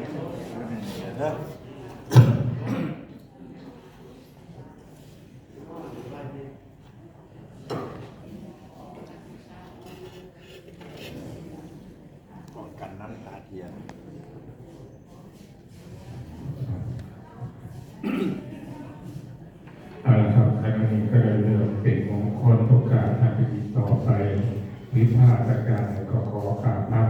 ป้องกันน้ำตาเทียนเอาละครับคณะนี้ก็ได้เริ่มเป็นมงคลโอกาสทางพิธีต่อไป วิพากษ์การก็ขอกราบนำป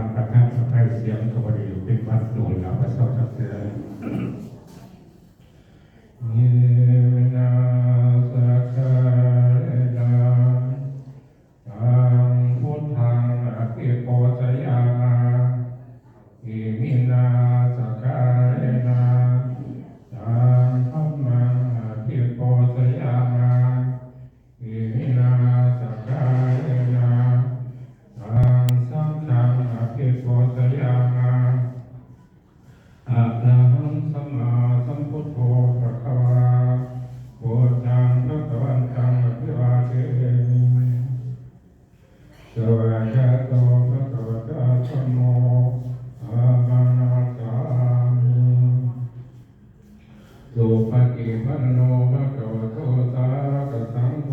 ระ สุปฏิปันโนภะคะวะโตสาวกสังโฆ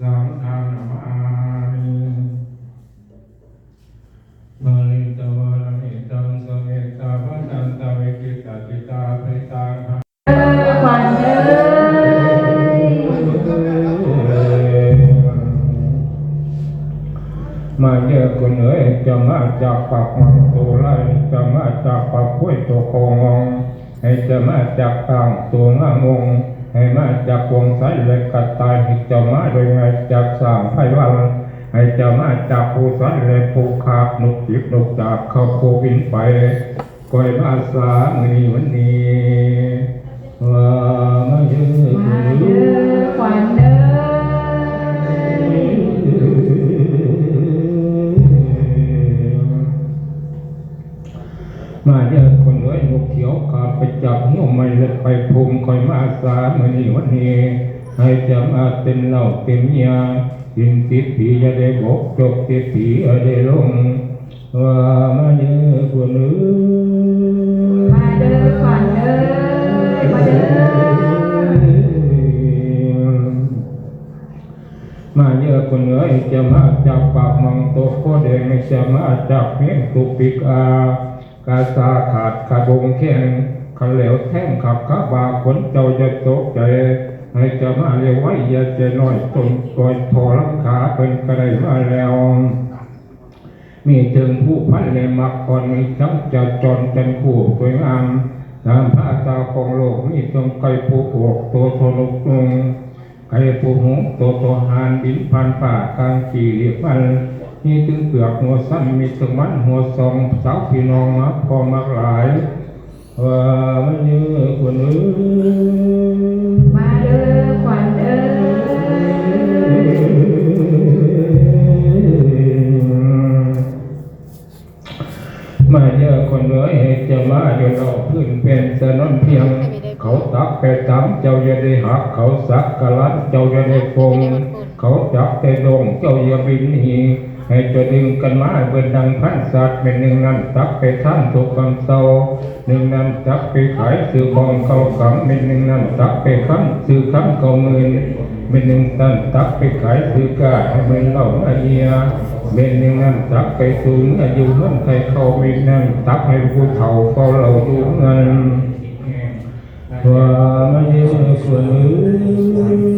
สังฆังนามามิมาลิตวาลมิตังสเมตตาพันตันตาเวกิตาจิตาภิตังเออขวัญเอ้ยมาเยอะคนเอ๋ยจะมาจากปากมังตัวไล่จะมาจากปากคุ้ยตัวโคงงให้ จะมาจากต่างตัวงามงให้มาจากวงไสเลยกัดตายให้จะมาโดยไงจากสามไพวันให้จะมาจากผู้สันเลยผู้ขาบนุกจิบนุกจากเข้าโควินไปก้อยมาสามือนี้วันนี้ว่า มาเยอะคนรวยนกเขียวขาไปจับหัวไม่เล็ดไปภูมิคอยมาสามือนี้วันนี้ให้จะมาเต็มเหล่าเต็มยากินติดผีจะได้บกจบติดผีจะได้ลงว่ามาเยอะคนเอ้ยมาเด้อขวัญเอ้ยมาเด้อมาเยอะคนเอ๋ยจะมาจากปากมังโตโคแดงจะมาจากเมียงตุปิกา กาสาขาดขาดงแข้งขันเหลวแท่งขับขาบาขนเจ้าจะตกใจให้จะมาเรียไว้อย่าใจน้อยตนกอยทอลังขาเป็นกระไดมาแล้ว มีถึงผู้พันในมักก่อนมีทั้งจะจนจันคู่สวยงามตามพระตาของโลกมีจงไกลผู้อกตัวทนุกนุงไก่ผู้หงตัวตัวหานบินพันป่ากลางขี่เรียก มันนี่ถึงเปลือกหัวสั้นมีถึงมันหัวทรงสาวพี่น้องมาพอมากหลายว่ามันเยอะคนเอ้มาเด้อขวัญเอ้มาเยอะคนเลือเหตุจะมาอยู่เราพื้นเป็นสนนเพียง เขาตักไปตำเจ้าอย่าได้หัก เขาสักกะลัดเจ้าอย่าได้ฟงเขาจับแต่ดงเจ้าอย่าบินหี ให้จะดึงกันมาเบินดังพันสัตว์เป็นหนึ่งนั้นตักไปท่านถูกคำเศร้าหนึ่งนั้นตักไปขายซื้อของเขาขำเป็นหนึ่งนั้นตักไปขั้นซื้อคำเขาเงินเป็นหนึ่งตันตักไปขายซื้อกาให้มันเหล่าอาเยียเป็นหนึ่งนั้นตักไปสูงอายุเงินใครเขามีนั่นตักให้ผู้เฒ่าเฝ้าเราดูเงินว่าไม่ควรม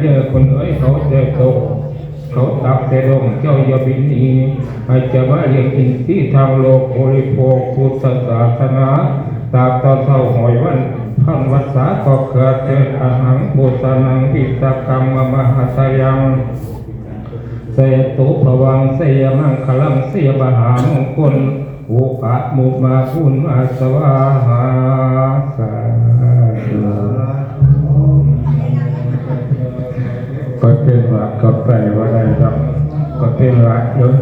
เจอคนเอ้ยเขาเจอโตเขาตักแต่ลงเจ้าอย่าบินหนีให้จะมาเลี้ยงอินที่ทางโลกบริโภคพุทธศาสนาตากตอนเท่าหอยวันพันวัษาก็เกิดเกิดอาหังโบสนังปิตกรรมมหาสยังเสยตุภวังเสยมังคลังเสยบหามงคลโอกาสมุมาคุณมาสวาหาสา ก็เป็นว่าก็ไปว่าได้ครับก็เป็นว่าเยอะ